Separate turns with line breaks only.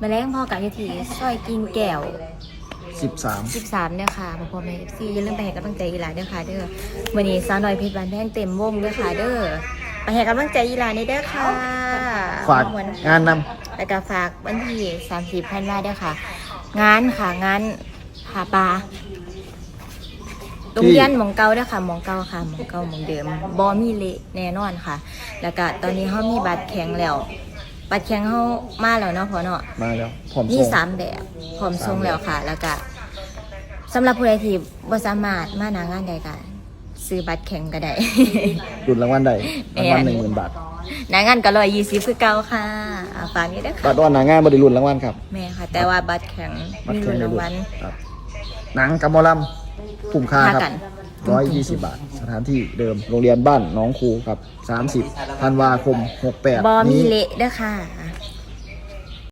แมลงพ่อกันอยู่ที่ซอยกินแก้ว
13
13เนี่ยค่ะพ่อพ่อแม่ FC อย่าลืมไปให้กำลังใจอีหลาเด้อค่ะเด้อมื้อนี้สาวน้อยเพชรบานแพงเต็มวงเด้อค่ะเด้อไปให้กำลังใจอีหลาในเด้อค่ะ
ฝาก
ม่วน
งานน
แล้วก็ฝากวันที่30ธันวาเด้อค่ะ งานค่ะงานหาปลาโรงเรียนหมองเก่าเด้อค่ะหมองเก่าค่ะหมองเก่าหมองเดิมบ่มีเละแน่นอนค่ะ แล้วก็ตอนนี้เฮามีบัตรแข็งแล้ว บัตรแข็งเฮามาแล้วเนาะพอเนาะำ
มาแล้วพร้อม
มี
ส่ง
สามแบบพร้อมทรงแล้วค่ะ แล้วก็สำหรับผู้ใดที่บ่สามารถมาหนางานใดก็ซื้อบัตรแข็งก็ได้
รุ่นรางวัลใด
แม่
รางวัลหนึ่งหมื่นบาท
หนางานก็ร้อยยี่สิบคือเก่าค่ะอ่าฝากนี้ด้วย
บั
ค่ะ
ตรวันหนางานบริรุ่นรางวัลครับ
แม่ค่ะ แต่ว่าบัตรแข็ง
บัต
มี
รเครื่
รุ่
อง
น
ใน
ราง
รุ่น
วัล
ครับหนังกับหมอลำคุ้มค่าครับ
ค่ากัน
ร้อยยี่สิบบาท สถานที่เดิมโรงเรียนบ้านหน้องครูครับสามสิบธันวาคมหกแปด
บอมี
นี้
เละเด้อค่ะอ่า